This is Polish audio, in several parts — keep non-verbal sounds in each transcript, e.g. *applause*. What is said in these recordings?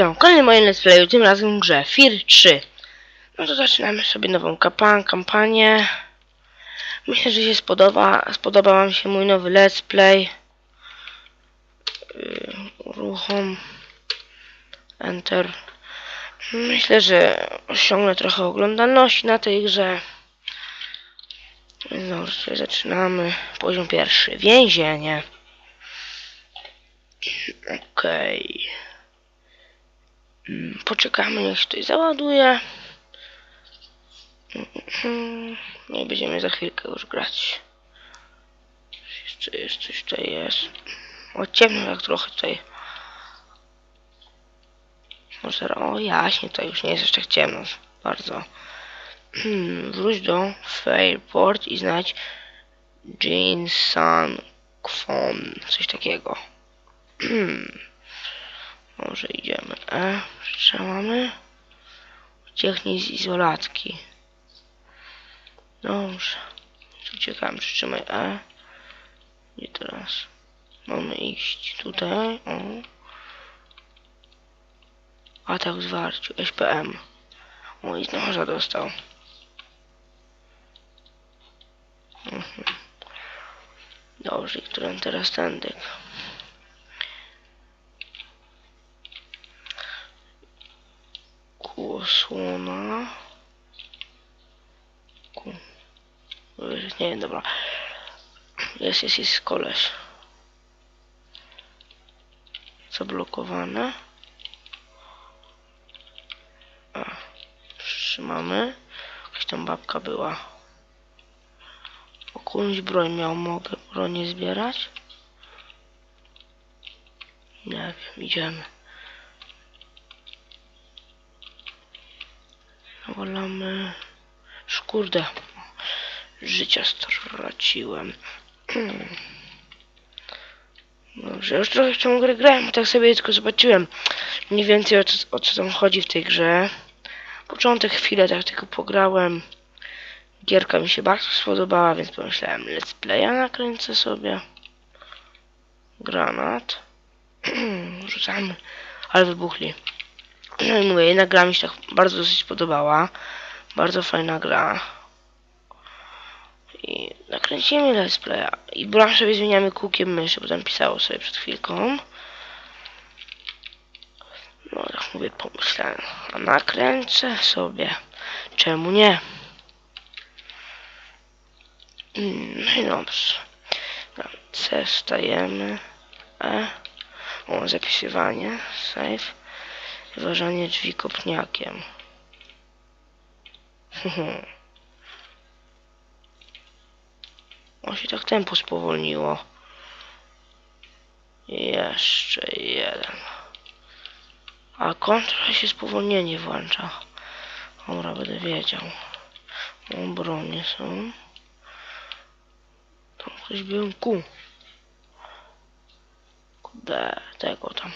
witam w kolejnym let's playu, tym razem w grze FIR 3. No to zaczynamy sobie nową kampan kampanię. Myślę, że się spodoba, spodoba wam się mój nowy let's play. Yy, Uruchom. Enter. Myślę, że osiągnę trochę oglądalności na tej grze. No, dzisiaj zaczynamy. Poziom pierwszy. Więzienie. Okej. Mm, Poczekamy, niech się tutaj załaduje. Mhm. Nie będziemy za chwilkę już grać. Jeszcze jest coś tutaj jest. O ciemno jak trochę tutaj. Może o jaśnie, to już nie jest jeszcze ciemno. Bardzo. *clears throat* Wróć do Fairport i znajdź Jin San Kwon. Coś takiego. *clears throat* Może idziemy. E, przytrzymamy. Ucieknij z izolatki. Dobrze. Uciekamy, przytrzymaj E. Gdzie teraz? Mamy iść tutaj. O. Atak w zwarciu. SPM. O, i noża dostał. Mhm. Dobrze, i którym teraz tędy? Kłosłona. Ku. Nie, dobra. Jest, jest, jest koleś. Zablokowane. A. Trzymamy. Jakaś tam babka była. Jakąś broń miał, mogę bronię zbierać? Nie wiem, idziemy. Wolamy... Szkurde. Życia straciłem. *clears throat* Dobrze, już trochę w tą grę grałem, tak sobie tylko zobaczyłem mniej więcej o co, o co tam chodzi w tej grze. Początek chwilę tak tylko pograłem. Gierka mi się bardzo spodobała, więc pomyślałem let's playa nakręcę sobie. Granat. *clears throat* Rzucamy, ale wybuchli. *clears throat* Mówię, jedna gra mi się tak bardzo dosyć podobała. Bardzo fajna gra. I nakręcimy let's playa. I broń sobie zmieniamy kółkiem myszy, bo tam pisało sobie przed chwilką. No tak mówię, pomyślałem. A nakręcę sobie. Czemu nie? Mm, No i dobrze. C wstajemy. E. O, zapisywanie. Save. Wyważanie drzwi kopniakiem. *laughs* O się tak tempo spowolniło. Jeszcze jeden. A kontra się spowolnienie włącza. Dobra, będę wiedział. O, bronie są. Tam ktoś był ku. Kurde, tego tam.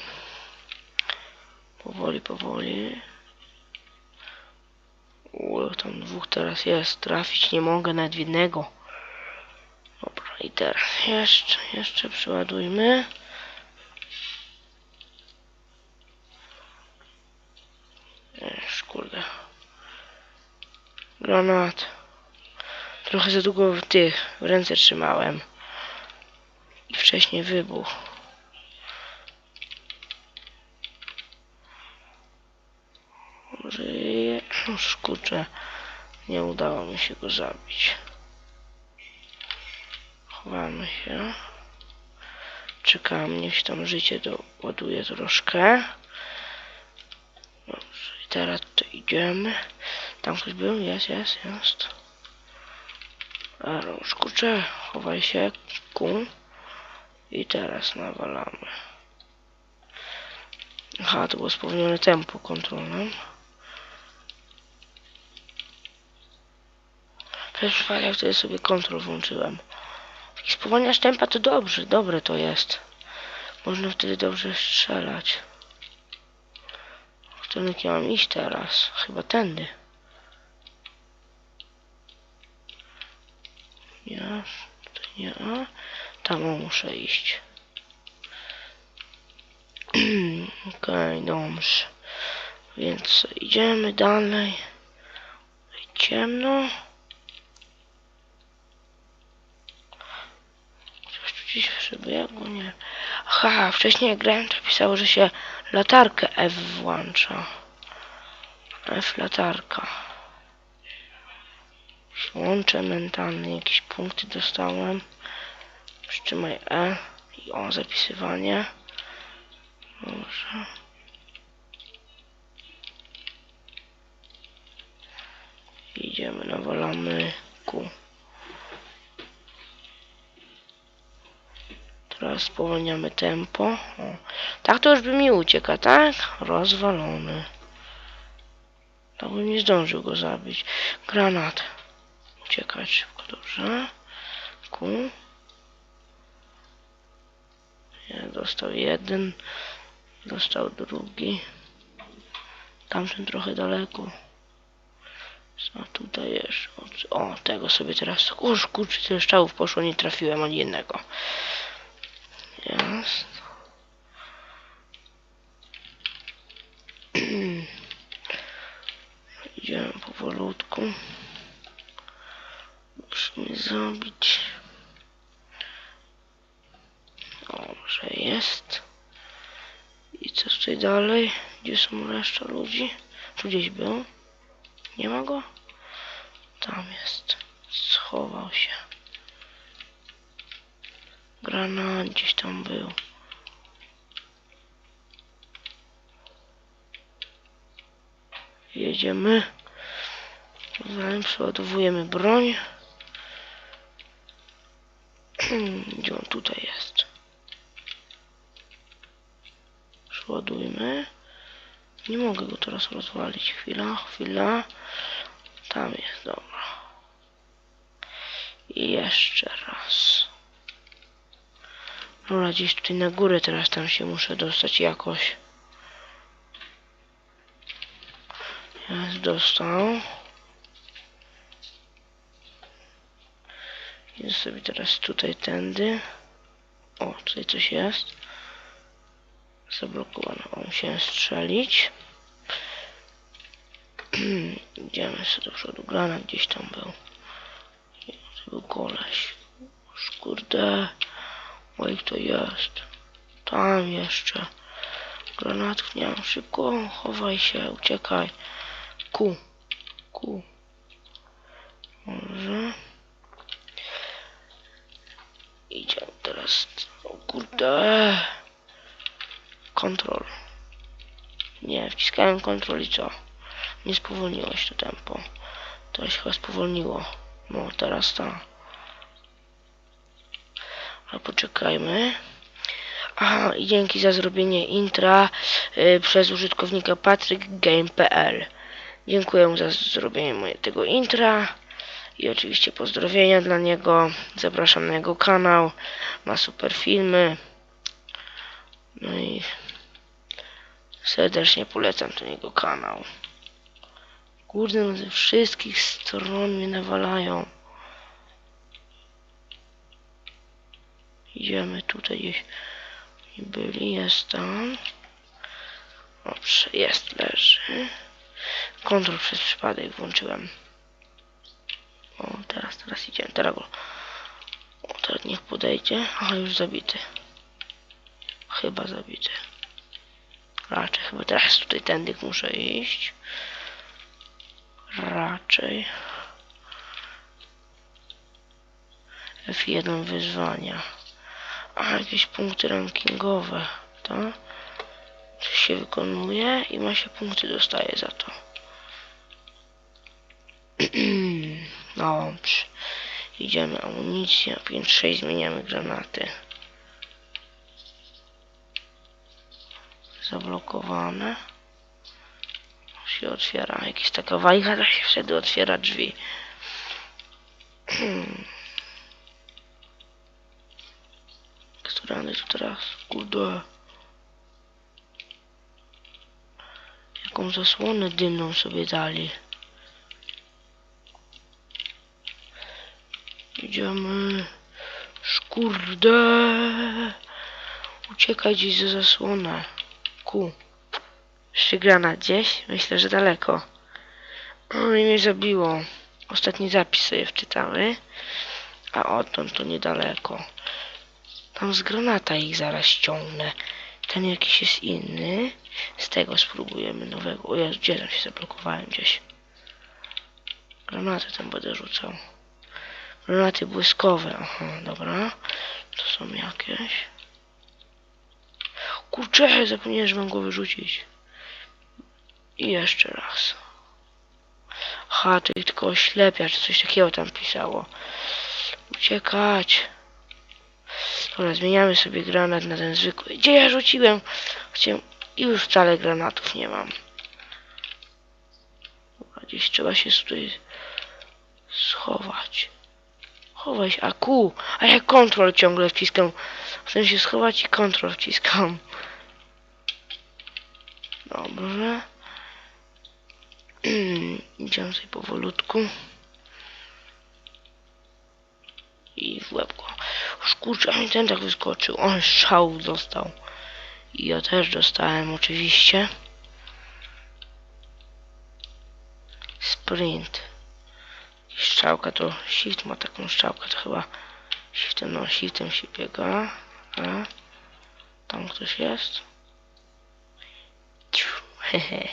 Powoli, powoli. U, tam dwóch teraz jest. Trafić nie mogę nawet jednego. Dobra, i teraz jeszcze, jeszcze przeładujmy. Esz, kurde. Granat. Trochę za długo w tych w ręce trzymałem. I wcześniej wybuch. Żyje. No szkurczę. Nie udało mi się go zabić. Chowamy się. Czekam, niech tam życie doładuje troszkę. Dobrze, i teraz tutaj idziemy. Tam ktoś był? Jest, jest, jest. Ale kurczę, chowaj się, ku. I teraz nawalamy. Aha, to było spowolnione tempo kontrolne. Przypadek wtedy sobie kontrol włączyłem. Jak spowalniasz tempa to dobrze, dobre to jest. Można wtedy dobrze strzelać. W którym ja mam iść teraz? Chyba tędy. Nie, to nie. Tam muszę iść. *clears throat* Okej, okay, dobrze. Więc idziemy dalej. Ciemno. Gdzieś przebiegło, nie. Aha, wcześniej jak grałem to pisało, że się latarkę F włącza. F latarka. Łącze mentalne, jakieś punkty dostałem. Przytrzymaj E i o zapisywanie. Dobrze. Idziemy, nawalamy Q. Teraz spowalniamy tempo. O. Tak to już by mi ucieka, tak? Rozwalony. Tak bym nie zdążył go zabić. Granat. Uciekać szybko, dobrze. Q. Nie, dostał jeden. Dostał drugi. Tamten trochę daleko. A tutaj jeszcze. O, tego sobie teraz. O, kurczę, tyle strzałów poszło, nie trafiłem ani jednego. Jest. *clears throat* Idziemy powolutku. Musimy zabić. Dobrze jest. I co tutaj dalej? Gdzie są reszta ludzi? Tu gdzieś był? Nie ma go? Tam jest. Schował się. Granat gdzieś tam był. Jedziemy. Zanim przeładowujemy broń. *clears throat* Gdzie on tutaj jest? Przeładujmy. Nie mogę go teraz rozwalić. Chwila, chwila. Tam jest, dobra. I jeszcze raz. Dobra, gdzieś tutaj na górę teraz tam się muszę dostać jakoś. Jest, dostał. Idę sobie teraz tutaj tędy. O, tutaj coś jest. Zablokowane. O, musiałem strzelić. *clears throat* Idziemy sobie do przodu. Granat gdzieś tam był. To był koleś. Już kurde. Oj, to jest. Tam jeszcze. Granatów nie mam. Szybko. Chowaj się. Uciekaj. Ku. Ku. Może. Idziemy teraz. O kurde. Kontrol. Nie, wciskałem kontrol i co? Nie spowolniło się to tempo. To się chyba spowolniło. No, teraz to. Ale poczekajmy. Aha, i dzięki za zrobienie intra y, przez użytkownika patrykgame.pl Dziękuję za zrobienie moje, tego intra i oczywiście pozdrowienia dla niego. Zapraszam na jego kanał. Ma super filmy. No i serdecznie polecam ten jego kanał. Kurde, no ze wszystkich stron mnie nawalają. Idziemy tutaj gdzieś. Byli, jest tam. Dobrze, jest, leży. Kontrol przez przypadek włączyłem. O, teraz, teraz idziemy, teraz go. O, teraz niech podejdzie. Aha, już zabity. Chyba zabity. Raczej, chyba teraz tutaj tędy muszę iść. Raczej. F1 wyzwania. A, jakieś punkty rankingowe, tak? Coś się wykonuje i ma się punkty dostaje za to. *clears throat* Dobrze. Idziemy amunicja, 5-6 zmieniamy granaty. Zablokowane. Się otwiera jakaś taka wajcha, to się wtedy otwiera drzwi. *clears throat* Którany tu teraz? Kurde. Jaką zasłonę dymną sobie dali. Idziemy. Szkurde. Uciekaj gdzieś za zasłonę. Ku. Jeszcze granat gdzieś? Myślę, że daleko. O, i mnie zabiło. Ostatni zapis sobie wczytamy. A odtąd to niedaleko. Tam z granata ich zaraz ściągnę. Ten jakiś jest inny. Z tego spróbujemy nowego. O Jezu, gdzie tam się zablokowałem gdzieś? Granaty tam będę rzucał. Granaty błyskowe. Aha, dobra. To są jakieś. Kurczę, zapomniałem, że mam go wyrzucić. I jeszcze raz. Aha, to tylko oślepia, czy coś takiego tam pisało. Uciekać. Dobra, zmieniamy sobie granat na ten zwykły. Gdzie ja rzuciłem? Chciałem... I już wcale granatów nie mam. Dobra, gdzieś trzeba się tutaj schować. Chowaj się. A ku! A ja kontrol ciągle wciskam. Chcę się schować i kontrol wciskam. Dobrze. *clears throat* Idziemy sobie powolutku. I w łeb go. Już kurczę, mi ten tak wyskoczył. On strzał dostał. I ja też dostałem oczywiście. Sprint. I strzałka to shift ma taką strzałkę, to chyba shiftem, no shiftem się biega. A? Tam ktoś jest? Ciu, hehe.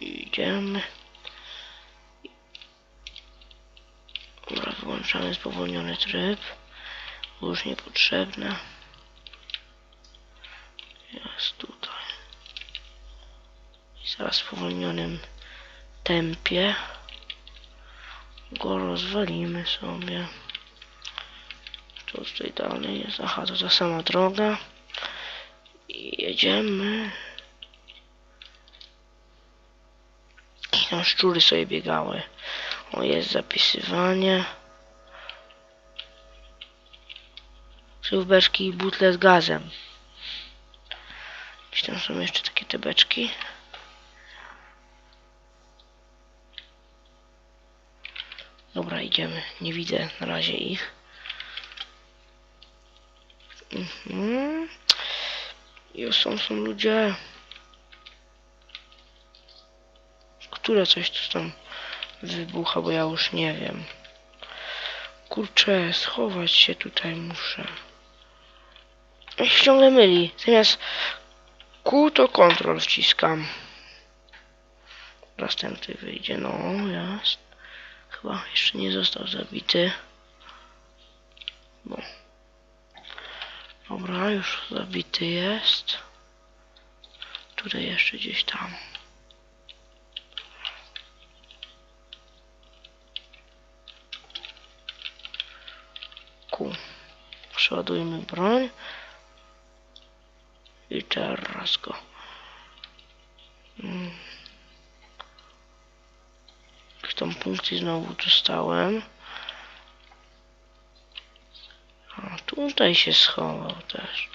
Idziemy. Dobra, wyłączamy spowolniony tryb. Już niepotrzebne. Jest tutaj. I zaraz w spowolnionym tempie go rozwalimy sobie. Co tutaj dalej jest? Aha, to ta sama droga. I jedziemy. I tam szczury sobie biegały. O, jest zapisywanie. Sylwberski i butle z gazem. Gdzieś tam są jeszcze takie te beczki. Dobra, idziemy. Nie widzę na razie ich. Mhm. Już są, są ludzie. Które coś tu tam wybucha, bo ja już nie wiem. Kurczę, schować się tutaj muszę. Ja się ciągle myli. Zamiast Q to kontrol wciskam. Następny wyjdzie, no jest. Chyba jeszcze nie został zabity. Bo. Dobra, już zabity jest. Tutaj jeszcze gdzieś tam. Ku. Przeładujmy broń. Teraz go. Mm. Tam punkty znowu dostałem. A tutaj się schował też.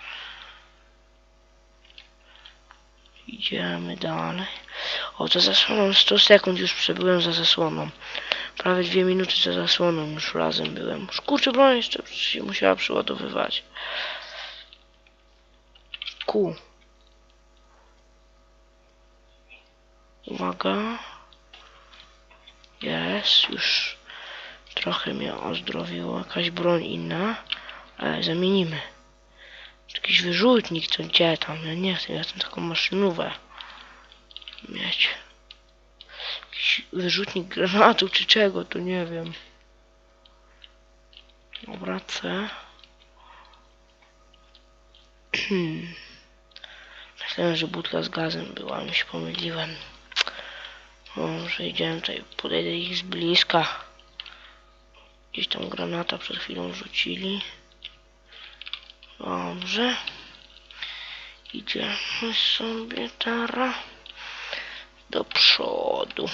Idziemy dalej. O, za zasłoną 100 sekund już przebyłem za zasłoną. Prawie dwie minuty za zasłoną już razem byłem. Kurczę, broń jeszcze się musiała przyładowywać. Ku. Uwaga. Jest, już trochę mnie ozdrowiło. Jakaś broń inna. Ale zamienimy. Jakiś wyrzutnik, to gdzie tam? Ja nie chcę, ja chcę taką maszynówę mieć. Jakiś wyrzutnik granatu czy czego, to nie wiem. Dobra, C. *clears throat* Myślałem, że butka z gazem była, mi się pomyliłem. Może idziemy tutaj, podejdę ich z bliska. Gdzieś tam granata przed chwilą rzucili. Dobrze. Idziemy sobie teraz do przodu.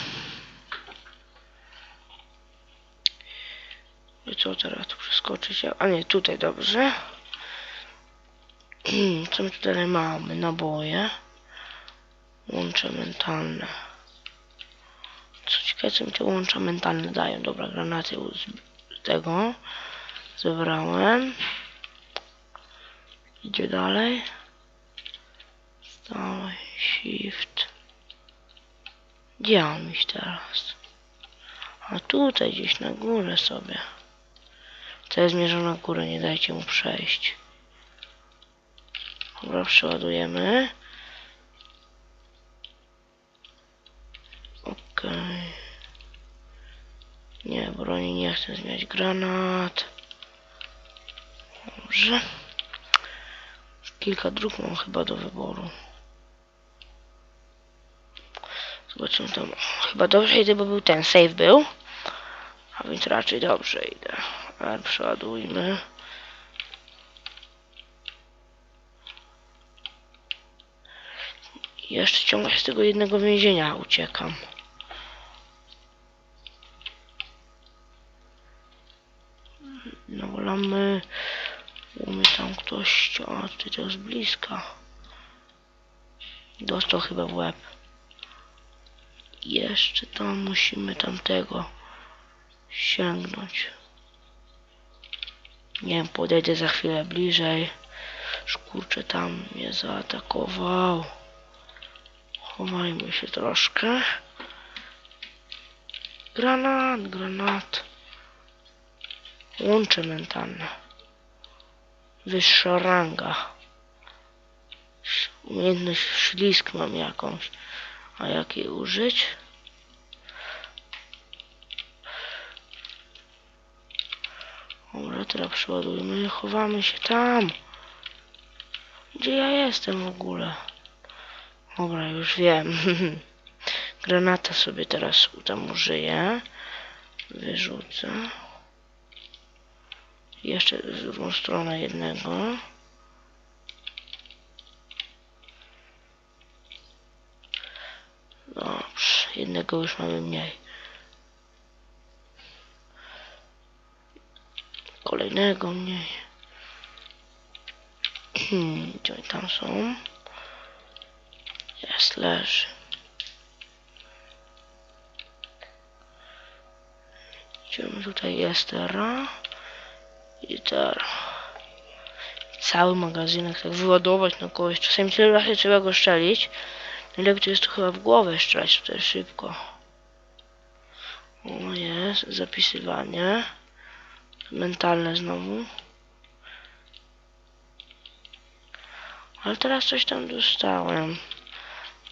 I co teraz tu przeskoczyć? A nie, tutaj dobrze. *clears throat* Co my tu dalej mamy? Naboje. Łącze mentalne. Co ciekawe, co mi te łącza mentalne dają. Dobra, granaty z tego zebrałem. Idzie dalej. Stałe, shift. Gdzie mam iść teraz? A tutaj gdzieś na górę sobie. Teraz zmierzam na górę, nie dajcie mu przejść. Dobra, przeładujemy. Nie, broni nie chcę zmieniać. Granat. Dobrze. Kilka dróg mam chyba do wyboru. Zobaczymy tam. Chyba dobrze idę, bo był ten save był. A więc raczej dobrze idę. Ale przeładujmy. Jeszcze ciągle z tego jednego więzienia uciekam. Nawalamy. Umie tam ktoś. To z bliska. Dostał chyba w łeb. Jeszcze tam musimy tamtego sięgnąć. Nie wiem, podejdę za chwilę bliżej. Szkurcze tam mnie zaatakował. Chowajmy się troszkę. Granat, granat. Łącze mentalne. Wyższa ranga. Umiejętność ślisk mam jakąś. A jak jej użyć? Dobra, teraz przeładujmy. Chowamy się tam. Gdzie ja jestem w ogóle? Dobra, już wiem. *laughs* Granata sobie teraz tam użyję. Wyrzucę. Jeszcze z drugą stronę jednego. Dobrze, jednego już mamy mniej. Kolejnego mniej. Hmm, Gdzie oni tam są? Jest, leży. Idziemy tutaj, jest teraz. I teraz. Cały magazynek tak wyładować na kogoś. Czasami tyle razy trzeba go szczelić. Najlepiej jest to chyba w głowę strzelać tutaj szybko. O jest, zapisywanie. Mentalne znowu. Ale teraz coś tam dostałem.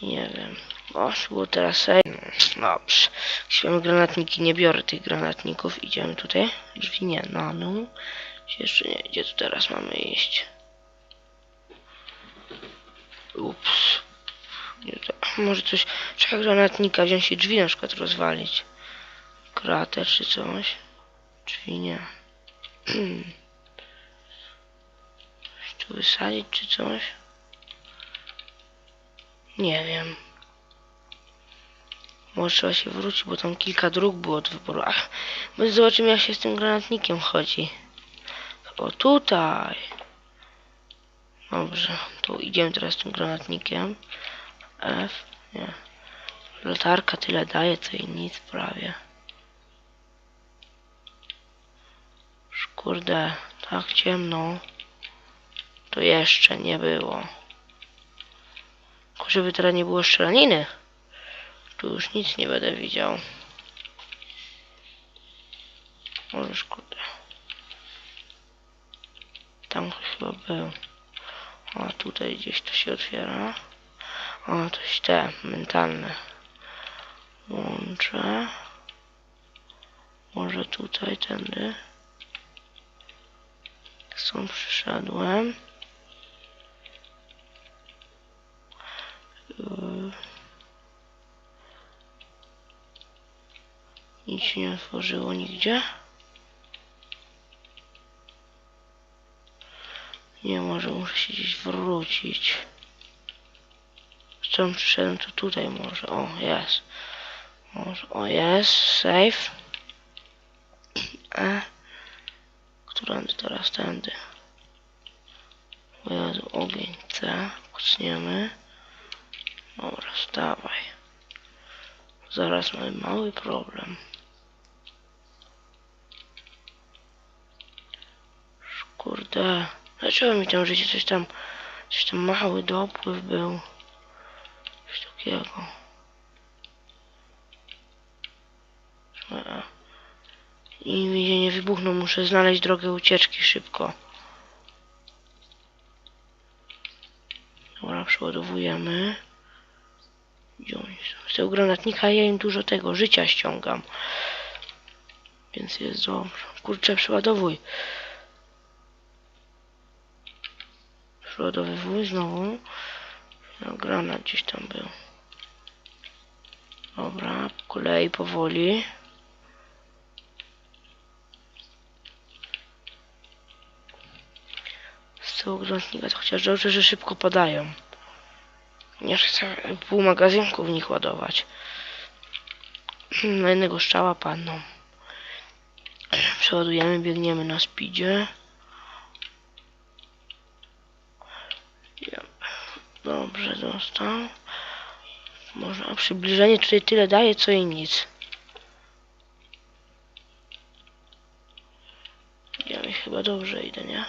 Nie wiem. O, było teraz. Dobrze. Jeśli granatniki, nie biorę tych granatników. Idziemy tutaj. Drzwi nie, na dół. Jeszcze nie, gdzie tu teraz mamy iść? Ups. Może coś, trzeba granatnika wziąć i drzwi na przykład rozwalić. Kratę czy coś. Drzwi nie. *clears throat* Tu wysadzić czy coś? Nie wiem. Może trzeba się wrócić, bo tam kilka dróg było do wyboru. Ach, my zobaczymy jak się z tym granatnikiem chodzi. O tutaj. Dobrze, to idziemy teraz z tym granatnikiem. F, nie. Latarka tyle daje, co i nic prawie. Kurde, tak ciemno. To jeszcze nie było. Tylko żeby teraz nie było strzelaniny. Tu już nic nie będę widział. Możesz kurde. Tam chyba był. A tutaj gdzieś to się otwiera. O, coś te mentalne. Łączę. Może tutaj, tędy. Stąd przyszedłem. Yy. Nic się nie otworzyło nigdzie. Nie, może muszę się gdzieś wrócić. Stąd przyszedłem, to tutaj może. O, jest. Może, o, jest. Safe. E. Którędy teraz? Tędy. Jezu, ogień. C. Kucniemy. Dobra, stawaj. Zaraz mamy mały problem. Kurde. Dlaczego mi tam życie coś tam, coś tam mały dopływ był? Takiego. I mi nie wybuchnął, muszę znaleźć drogę ucieczki szybko. Dobra, przeładowujemy. Gdzie oni? Z tego granatnika ja im dużo tego życia ściągam. Więc jest dobrze. Kurczę, przeładowuj. Przeładowywuj znowu. No, granat gdzieś tam był. Dobra, po kolei powoli. Z tego granatnika to chociaż dobrze, że szybko padają. Nie chcę pół magazynku w nich ładować. Na jednego strzała padną. Przeładujemy, biegniemy na speedzie. Ja- Dobrze, dostał. Można przybliżenie tutaj tyle daje, co i nic. Ja mi chyba dobrze idę, nie?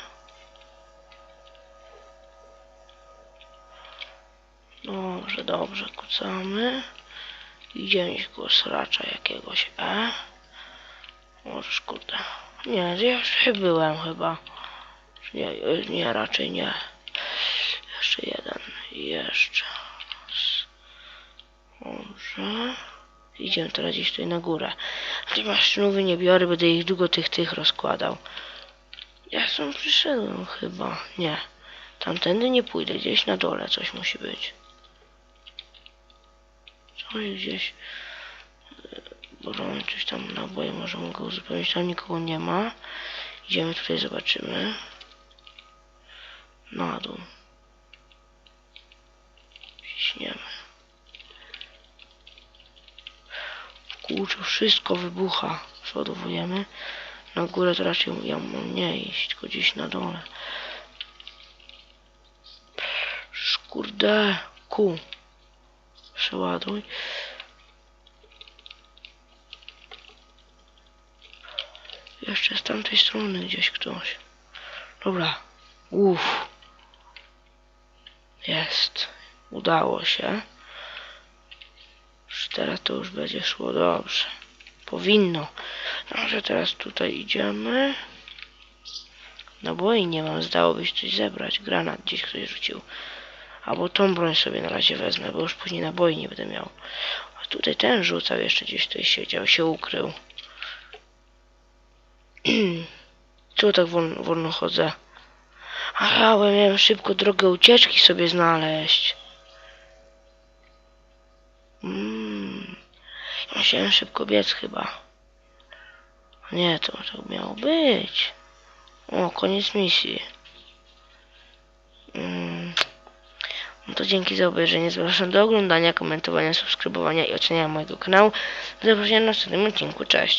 Dobrze, dobrze, kucamy. Idziemy gdzieś go sracza jakiegoś, e? Możesz, kurde. Nie, ja już byłem chyba. Nie, nie, raczej nie. Jeszcze jeden. Jeszcze. Raz. Dobrze. Idziemy teraz gdzieś tutaj na górę. Te maszynówy nie biorę, będę ich długo tych, tych rozkładał. Ja sam przyszedłem chyba. Nie. Tamtędy nie pójdę, gdzieś na dole coś musi być. Coś gdzieś. Broń, coś tam naboje, może mogę uzupełnić, tam nikogo nie ma. Idziemy tutaj, zobaczymy. Na dół. Ciśniemy. Kurczę, wszystko wybucha. Przeładowujemy. Na górę to raczej ja mam nie iść, tylko gdzieś na dole. Kurde, ku. Przeładuj. Jeszcze z tamtej strony gdzieś ktoś. Dobra. Uff. Jest. Udało się. Już teraz to już będzie szło dobrze. Powinno. Dobrze, teraz tutaj idziemy. Naboi nie mam, zdałoby się coś zebrać. Granat gdzieś ktoś rzucił. Albo tą broń sobie na razie wezmę, bo już później naboi nie będę miał. A tutaj ten rzucał, jeszcze gdzieś tutaj siedział, się ukrył. *clears throat* Czemu tak wolno, wolno chodzę? Aha, bo miałem szybko drogę ucieczki sobie znaleźć. Mm. Musiałem szybko biec chyba. Nie, to tak miało być. O, koniec misji. Mm. No to dzięki za obejrzenie. Zapraszam do oglądania, komentowania, subskrybowania i oceniania mojego kanału. Do zobaczenia w następnym odcinku. Cześć.